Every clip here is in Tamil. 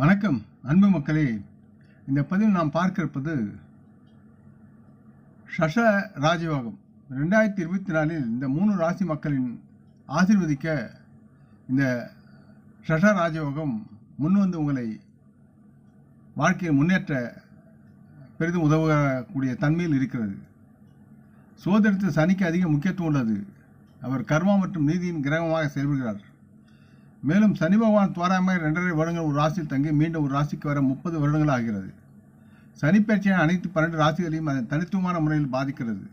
வணக்கம் அன்பு மக்களே. இந்த பதிவில் நாம் பார்க்க இருப்பது ஷஷ ராஜயோகம் ரெண்டாயிரத்தி இருபத்தி நாலில் இந்த மூணு ராசி மக்களின் ஆசிர்வதிக்க இந்த ஷஷ ராஜயோகம் முன் வந்து உங்களை வாழ்க்கையில் முன்னேற்ற பெரிதும் உதவக்கூடிய தன்மையில் இருக்கிறது. சோதனத்தில் சனிக்கு அதிக முக்கியத்துவம் உள்ளது. அவர் கர்மா மற்றும் நீதியின் கிரகமாக செயல்படுகிறார். மேலும் சனி பகவான் தோராயமாக இரண்டரை வருடங்கள் ஒரு ராசியில் தங்கி மீண்டும் ஒரு ராசிக்கு வர முப்பது வருடங்கள் ஆகிறது. சனிப்பெயர்ச்சியான அனைத்து பன்னெண்டு ராசிகளையும் அதன் தனித்துவமான முறையில் பாதிக்கிறது.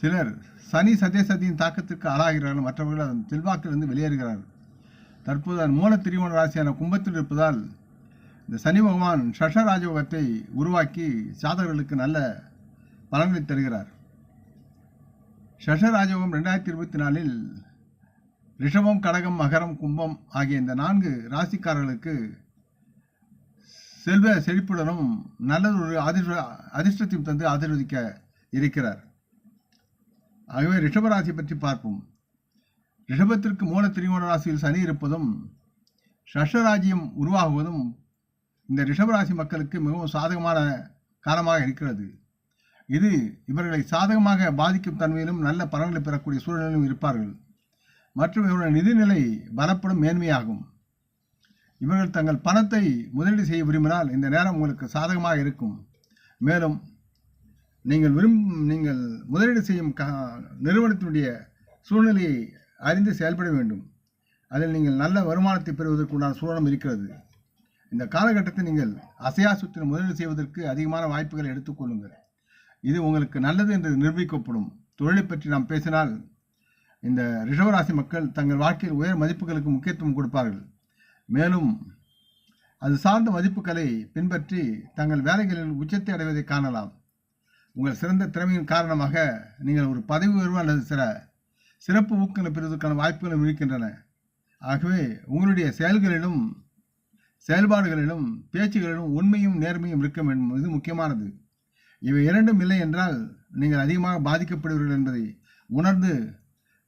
சிலர் சனி சதேசதியின் தாக்கத்திற்கு ஆளாகிறார்கள் மற்றவர்கள் அதன் செல்வாக்கிலிருந்து வெளியேறுகிறார்கள். தற்போது அதன் மூல திருவோண ராசியான கும்பத்தில் இருப்பதால் இந்த சனி பகவான் ஷஷராஜோகத்தை உருவாக்கி சாதகர்களுக்கு நல்ல பலன்களை தருகிறார். ஷஷராஜோகம் ரெண்டாயிரத்தி இருபத்தி நாலில் ரிஷபம் கடகம் மகரம் கும்பம் ஆகிய இந்த நான்கு ராசிக்காரர்களுக்கு செல்வ செழிப்புடனும் நல்ல ஒரு அதிர்ஷ்ட அதிர்ஷ்டத்தையும் தந்து ஆசீர்வதிக்க இருக்கிறார். ஆகவே ரிஷபராசி பற்றி பார்ப்போம். ரிஷபத்திற்கு மூல திரிகோண ராசியில் சனி இருப்பதும் ஷஷராஜ்யம் உருவாகுவதும் இந்த ரிஷபராசி மக்களுக்கு மிகவும் சாதகமான காலமாக இருக்கிறது. இது இவர்களை சாதகமாக பாதிக்கும் தன்மையிலும் நல்ல பலன்களை பெறக்கூடிய சூழ்நிலையிலும் இருப்பார்கள். மற்றும் இவருடைய நிதிநிலை பலப்படும் மேன்மையாகும். இவர்கள் தங்கள் பணத்தை முதலீடு செய்ய விரும்பினால் இந்த நேரம் உங்களுக்கு சாதகமாக இருக்கும். மேலும் நீங்கள் விரும்பும் நீங்கள் முதலீடு செய்யும் க நிறுவனத்தினுடைய சூழ்நிலையை அறிந்து செயல்பட வேண்டும். அதில் நீங்கள் நல்ல வருமானத்தை பெறுவதற்குண்டான சூழலும் இருக்கிறது. இந்த காலகட்டத்தில் நீங்கள் அசையா சொத்தில் முதலீடு செய்வதற்கு அதிகமான வாய்ப்புகளை எடுத்துக்கொள்ளுங்கள் இது உங்களுக்கு நல்லது என்று நிரூபிக்கப்படும். தொழிலை பற்றி நாம் பேசினால் இந்த ரிஷவராசி மக்கள் தங்கள் வாழ்க்கையில் உயர் மதிப்புகளுக்கு முக்கியத்துவம் கொடுப்பார்கள். மேலும் அது சார்ந்த மதிப்புகளை பின்பற்றி தங்கள் வேலைகளில் உச்சத்தை அடைவதை காணலாம். உங்கள் சிறந்த திறமையின் காரணமாக நீங்கள் ஒரு பதவி உயர்வு அல்லது சில சிறப்பு ஊக்கங்களை பெறுவதற்கான வாய்ப்புகளும் இருக்கின்றன. ஆகவே உங்களுடைய செயல்களிலும் செயல்பாடுகளிலும் பேச்சுகளிலும் உண்மையும் நேர்மையும் இருக்க வேண்டும். இது முக்கியமானது. இவை இரண்டும் இல்லை என்றால் நீங்கள் அதிகமாக பாதிக்கப்படுவீர்கள் என்பதை உணர்ந்து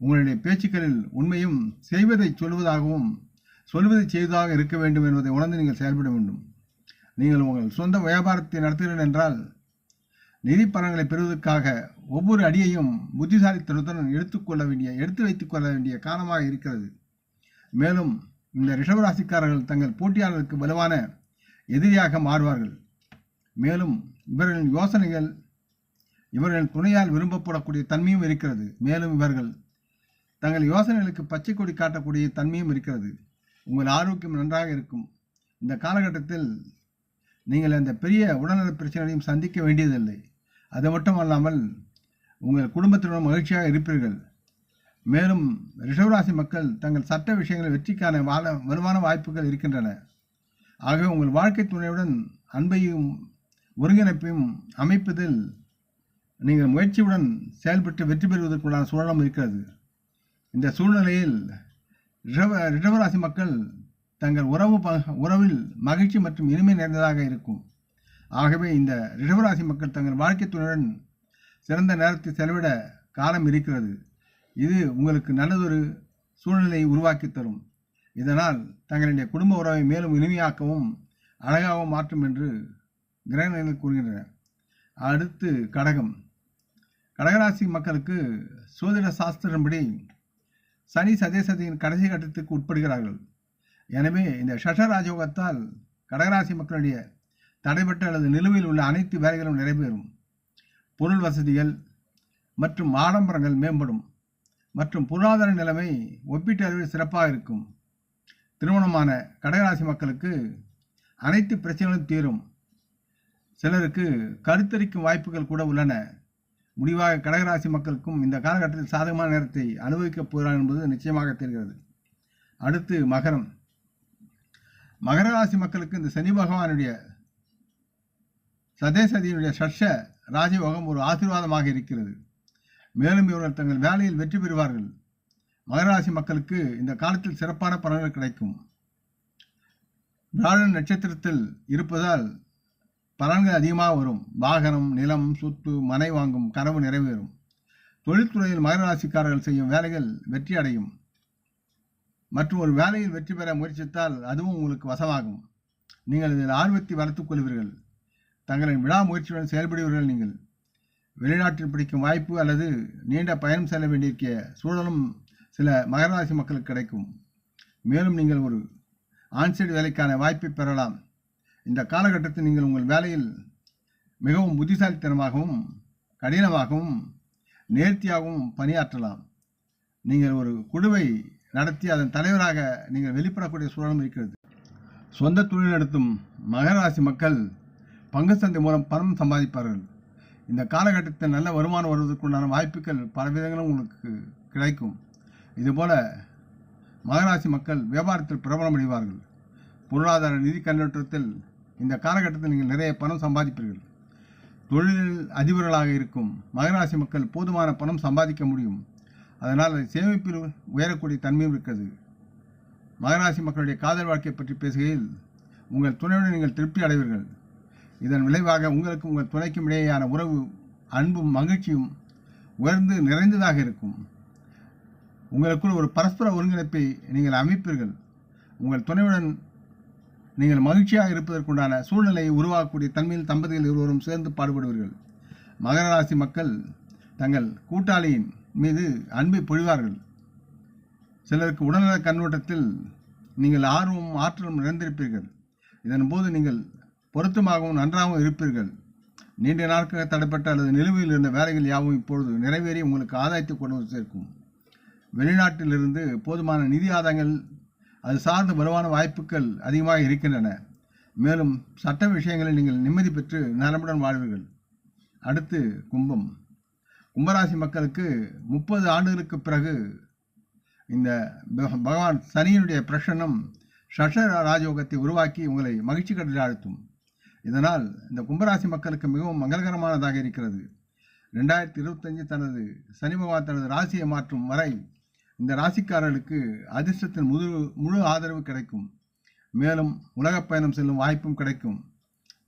உங்களுடைய பேச்சுக்களில் உண்மையும் செய்வதை சொல்வதாகவும் சொல்வதை செய்வதாக இருக்க வேண்டும் என்பதை உணர்ந்து நீங்கள் செயல்பட வேண்டும். நீங்கள் உங்கள் சொந்த வியாபாரத்தை நடத்துகிறீர்கள் என்றால் நிதி பலன்களை பெறுவதற்காக ஒவ்வொரு அடியையும் புத்திசாலித்தனத்துடன் எடுத்துக்கொள்ள வேண்டிய எடுத்து வைத்துக் கொள்ள வேண்டிய காலமாக இருக்கிறது. மேலும் இந்த ரிஷபராசிக்காரர்கள் தங்கள் போட்டியாளருக்கு வலுவான எதிரியாக மாறுவார்கள். மேலும் இவர்களின் யோசனைகள் இவர்களின் துணையால் விரும்பப்படக்கூடிய தன்மையும் இருக்கிறது. மேலும் இவர்கள் தங்கள் யோசனைகளுக்கு பச்சை கொடி காட்டக்கூடிய தன்மையும் இருக்கிறது. உங்கள் ஆரோக்கியம் நன்றாக இருக்கும். இந்த காலகட்டத்தில் நீங்கள் அந்த பெரிய உடல்நல பிரச்சனையும் சந்திக்க வேண்டியதில்லை. அது மட்டுமல்லாமல் உங்கள் குடும்பத்தினரும் மகிழ்ச்சியாக இருப்பீர்கள். மேலும் ரிஷவராசி மக்கள் தங்கள் சட்ட விஷயங்களை வெற்றிக்கான வாழ வருமான வாய்ப்புகள் இருக்கின்றன. ஆகவே உங்கள் வாழ்க்கை துணையுடன் அன்பையும் ஒருங்கிணைப்பையும் அமைப்பதில் நீங்கள் முயற்சியுடன் செயல்பட்டு வெற்றி பெறுவதற்குள்ளான சூழலும் இருக்கிறது. இந்த சூழ்நிலையில் ரிஷவ ரிஷவராசி மக்கள் தங்கள் உறவு உறவில் மகிழ்ச்சி மற்றும் இனிமை நிறைந்ததாக இருக்கும். ஆகவே இந்த ரிஷபராசி மக்கள் தங்கள் வாழ்க்கை துணையுடன் சிறந்த நேரத்தை செலவிட காலம் இருக்கிறது. இது உங்களுக்கு நல்லதொரு சூழ்நிலையை உருவாக்கி தரும். இதனால் தங்களுடைய குடும்ப உறவை மேலும் இனிமையாக்கவும் அழகாகவும் மாற்றும் என்று கிரகணங்கள் கூறுகின்றன. அடுத்து கடகம். கடகராசி மக்களுக்கு சோதிட சாஸ்திரம்படி சனி சதேசதியின் கடைசி கட்டத்துக்கு உட்படுகிறார்கள். எனவே இந்த ஷஷ ராஜயோகத்தால் கடகராசி மக்களுடைய தடைபட்ட அல்லது நிலுவையில் உள்ள அனைத்து வேலைகளும் நிறைவேறும். பொருள் வசதிகள் மற்றும் ஆடம்பரங்கள் மேம்படும். மற்றும் பொருளாதார நிலைமை ஒப்பீட்டு அளவில் சிறப்பாக இருக்கும். திருமணமான கடகராசி மக்களுக்கு அனைத்து பிரச்சனைகளும் தீரும். சிலருக்கு கருத்தரிக்கும் வாய்ப்புகள் கூட உள்ளன. முடிவாக கடகராசி மக்களுக்கும் இந்த காலகட்டத்தில் சாதகமான நேரத்தை அனுபவிக்கப் போகிறார் என்பது நிச்சயமாக தெரிகிறது. அடுத்து மகரம். மகர ராசி மக்களுக்கு இந்த சனி பகவானுடைய சதேசதியினுடைய ஷர்ஷ ராஜயோகம் ஒரு ஆசீர்வாதமாக இருக்கிறது. மேலும் இவர்கள் தங்கள் வேலையில் வெற்றி பெறுவார்கள். மகராசி மக்களுக்கு இந்த காலத்தில் சிறப்பான பலன்கள் கிடைக்கும். வியாழன் நட்சத்திரத்தில் இருப்பதால் பலன்கள் அதிகமாக வரும். வாகனம் நிலம் சொத்து மனை வாங்கும் கனவு நிறைவேறும். தொழில்துறையில் மகராசிக்காரர்கள் செய்யும் வேலைகள் வெற்றி அடையும். மற்றும் ஒரு வேலையில் வெற்றி பெற முயற்சித்தால் அதுவும் உங்களுக்கு வசமாகும். நீங்கள் இதில் ஆர்வத்தை வளர்த்துக் கொள்வீர்கள். தங்களின் விழா முயற்சியுடன் செயல்படுவீர்கள் நீங்கள். வெளிநாட்டில் பிடிக்கும் வாய்ப்பு அல்லது நீண்ட பயணம் செல்ல வேண்டியிருக்கிய சூழலும் சில மகராசி மக்களுக்கு கிடைக்கும். மேலும் நீங்கள் ஒரு ஆன்சைடு வேலைக்கான வாய்ப்பை பெறலாம். இந்த காலகட்டத்தில் நீங்கள் உங்கள் வேலையில் மிகவும் புத்திசாலித்தனமாகவும் கடினமாகவும் நேர்த்தியாகவும் பணியாற்றலாம். நீங்கள் ஒரு குழுவை நடத்தி அதன் தலைவராக நீங்கள் வெளிப்படக்கூடிய சூழலும் இருக்கிறது. சொந்த தொழில் நடத்தும் மகராசி மக்கள் பங்கு சந்தை மூலம் பணம் சம்பாதிப்பார்கள். இந்த காலகட்டத்தில் நல்ல வருமானம் வருவதற்குண்டான வாய்ப்புகள் பல விதங்களும் உங்களுக்கு கிடைக்கும். இதுபோல மகராசி மக்கள் வியாபாரத்தில் பிரபலம் அடைவார்கள். பொருளாதார நிதி கண்ணோட்டத்தில் இந்த காலகட்டத்தில் நீங்கள் நிறைய பணம் சம்பாதிப்பீர்கள். தொழிலில் அதிபர்களாக இருக்கும் மகராசி மக்கள் போதுமான பணம் சம்பாதிக்க முடியும். அதனால் சேமிப்பில் உயரக்கூடிய தன்மையும் இருக்கிறது. மகராசி மக்களுடைய காதல் வாழ்க்கை பற்றி பேசுகையில் உங்கள் துணையுடன் நீங்கள் திருப்தி அடைவீர்கள். இதன் விளைவாக உங்களுக்கு உங்கள் துணைக்கும் இடையேயான உறவு அன்பும் மகிழ்ச்சியும் உயர்ந்து நிறைந்ததாக இருக்கும். உங்களுக்குள் ஒரு பரஸ்பர ஒருங்கிணைப்பை நீங்கள் அமைப்பீர்கள். உங்கள் துணையுடன் நீங்கள் மகிழ்ச்சியாக இருப்பதற்குண்டான சூழ்நிலையை உருவாக்கக்கூடிய தன்மையில் தம்பதிகள் இருவரும் சேர்ந்து பாடுபடுவீர்கள். மகர ராசி மக்கள் தங்கள் கூட்டாளியின் மீது அன்பை பொழிவார்கள். சிலருக்கு உடல்நல கண்ணோட்டத்தில் நீங்கள் ஆர்வமும் ஆற்றலும் நிறைந்திருப்பீர்கள். இதன் போது நீங்கள் பொருத்தமாகவும் நன்றாகவும் இருப்பீர்கள். நீண்ட நாட்களாக தடைப்பட்ட அல்லது நிலுவையில் இருந்த வேலைகள் யாவும் இப்பொழுது நிறைவேறி உங்களுக்கு ஆதாயத்தை கொண்டு வந்து சேர்க்கும். வெளிநாட்டிலிருந்து போதுமான நிதி ஆதாயங்கள் அது சார்ந்த வலுவான வாய்ப்புகள் அதிகமாக இருக்கின்றன. மேலும் சட்ட விஷயங்களில் நீங்கள் நிம்மதி பெற்று நலமுடன் வாழ்வீர்கள். அடுத்து கும்பம். கும்பராசி மக்களுக்கு முப்பது ஆண்டுகளுக்கு பிறகு இந்த பகவான் சனியினுடைய பிரசன்னம் ஷஷ ராஜயோகத்தை உருவாக்கி உங்களை மகிழ்ச்சி கடலில் ஆழ்த்தும். இதனால் இந்த கும்பராசி மக்களுக்கு மிகவும் மங்களகரமானதாக இருக்கிறது. ரெண்டாயிரத்தி இருபத்தஞ்சு தனது சனி பகவான் தனது ராசியை மாற்றும் வரை இந்த ராசிக்காரர்களுக்கு அதிர்ஷ்டத்தின் முழு முழு ஆதரவு கிடைக்கும். மேலும் உலகப் பயணம் செல்லும் வாய்ப்பும் கிடைக்கும்.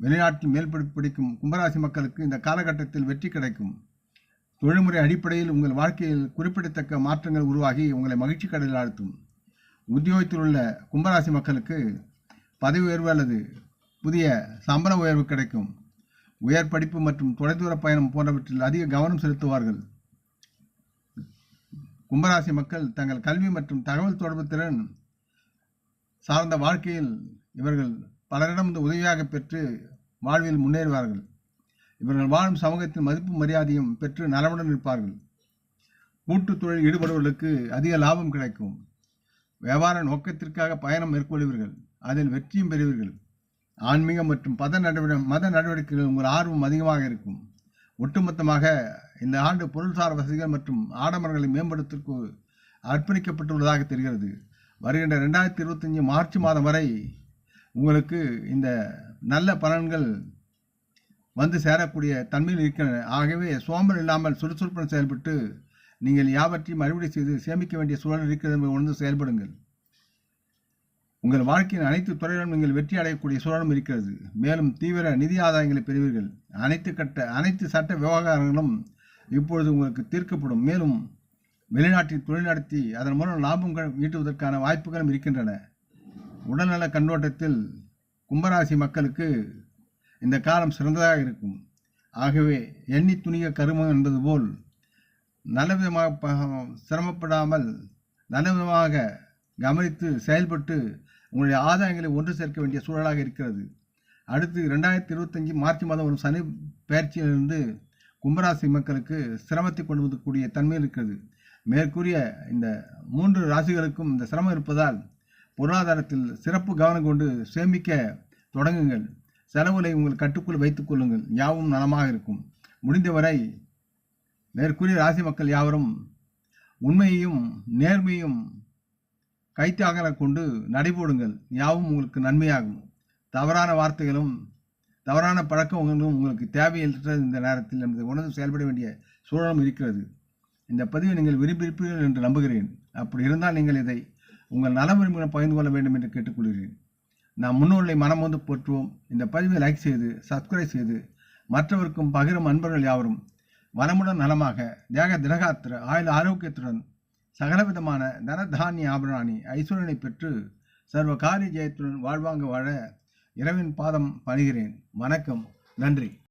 வெளிநாட்டில் மேல்படிப்பு பிடிக்கும் கும்பராசி மக்களுக்கு இந்த காலகட்டத்தில் வெற்றி கிடைக்கும். தொழில்முறை அடிப்படையில் உங்கள் வாழ்க்கையில் குறிப்பிடத்தக்க மாற்றங்கள் உருவாகி உங்களை மகிழ்ச்சி கடலில் ஆழ்த்தும். உத்தியோகத்தில் உள்ள கும்பராசி மக்களுக்கு பதவி உயர்வு அல்லது புதிய சம்பள உயர்வு கிடைக்கும். உயர் படிப்பு மற்றும் தொலைதூர பயணம் போன்றவற்றில் அதிக கவனம் செலுத்துவார்கள். கும்பராசி மக்கள் தங்கள் கல்வி மற்றும் தகவல் தொடர்பு திறன் சார்ந்த வாழ்க்கையில் இவர்கள் பலரிடம் இந்த உதவியாக பெற்று வாழ்வில் முன்னேறுவார்கள். இவர்கள் வாழும் சமூகத்தின் மதிப்பு மரியாதையும் பெற்று நலமுடன் இருப்பார்கள். கூட்டுத் தொழில் ஈடுபடுவர்களுக்கு அதிக லாபம் கிடைக்கும். வியாபார நோக்கத்திற்காக பயணம் மேற்கொள்வீர்கள். அதில் வெற்றியும் பெறுவீர்கள். ஆன்மீகம் மற்றும் பத நடவடிக்கை மத நடவடிக்கைகள் உங்கள் ஆர்வம் அதிகமாக இருக்கும். ஒட்டுமொத்தமாக இந்த ஆண்டு பொருள்சார் வசதிகள் மற்றும் ஆடம்பரங்களை மேம்படுத்திற்கு அர்ப்பணிக்கப்பட்டுள்ளதாக தெரிகிறது. வருகின்ற ரெண்டாயிரத்தி இருபத்தஞ்சி மார்ச் மாதம் வரை உங்களுக்கு இந்த நல்ல பலன்கள் வந்து சேரக்கூடிய தன்மையில் இருக்கின்றன. ஆகவே சோம்பல் இல்லாமல் சுறுசுறுப்புடன் செயல்பட்டு நீங்கள் யாவற்றையும் அறுவடை செய்து சேமிக்க வேண்டிய சூழல் இருக்கிறது என்பதை உணர்ந்து செயல்படுங்கள். உங்கள் வாழ்க்கையின் அனைத்து துறையிலும் நீங்கள் வெற்றி அடையக்கூடிய சூழலும் இருக்கிறது. மேலும் தீவிர நிதி ஆதாயங்களை பெறுவீர்கள். அனைத்து கட்ட அனைத்து சட்ட விவகாரங்களும் இப்பொழுது உங்களுக்கு தீர்க்கப்படும். மேலும் வெளிநாட்டில் தொழில் நடத்தி அதன் மூலம் லாபம் ஈட்டுவதற்கான வாய்ப்புகளும் இருக்கின்றன. உடல்நல கண்ணோட்டத்தில் கும்பராசி மக்களுக்கு இந்த காலம் சிறந்ததாக இருக்கும். ஆகவே எண்ணி துணிய கருமம் என்பது போல் நல்லவிதமாக சிரமப்படாமல் நல்லவிதமாக கவனித்து செயல்பட்டு உங்களுடைய ஆதாயங்களை ஒன்று சேர்க்க வேண்டிய சூழலாக இருக்கிறது. அடுத்து ரெண்டாயிரத்தி இருபத்தஞ்சி மார்ச் மாதம் ஒரு சனி பயிற்சியிலிருந்து கும்பராசி மக்களுக்கு சிரமத்தை கொண்டு தன்மை இருக்கிறது. மேற்கூறிய இந்த மூன்று ராசிகளுக்கும் இந்த சிரமம் இருப்பதால் பொருளாதாரத்தில் சிறப்பு கவனம் கொண்டு சேமிக்க தொடங்குங்கள். செலவுகளை உங்கள் கட்டுக்குள் வைத்துக் கொள்ளுங்கள். யாவும் நலமாக இருக்கும். முடிந்தவரை மேற்கூறிய ராசி மக்கள் யாவரும் உண்மையையும் நேர்மையும் கைத்தாக கொண்டு நடைபோடுங்கள். யாவும் உங்களுக்கு நன்மையாகும். தவறான வார்த்தைகளும் தவறான பழக்கம் உங்களுக்கு தேவையற்ற இந்த நேரத்தில் நமது உணர்ந்து செயல்பட வேண்டிய சூழலும் இருக்கிறது. இந்த பதிவை நீங்கள் விரும்பியிருப்பீர்கள் என்று நம்புகிறேன். அப்படி இருந்தால் நீங்கள் இதை உங்கள் நல விரும்பிகள் பகிர்ந்து கொள்ள வேண்டும் என்று கேட்டுக்கொள்கிறேன். நாம் முன்னோர்களை மனம் வந்து போற்றுவோம். இந்த பதிவை லைக் செய்து சப்ஸ்கிரைப் செய்து மற்றவருக்கும் பகிரும் அன்பர்கள் யாவரும் வளமுடன் நலமாக தேக திரகாத்திர ஆயுள் ஆரோக்கியத்துடன் சகலவிதமான தன தானிய ஆபரணாணி ஐஸ்வர்யனை பெற்று சர்வ காரிய ஜெயத்துடன் வாழ்வாங்க வாழ இரவின் பாதம் பணிகிறேன். வணக்கம். நன்றி.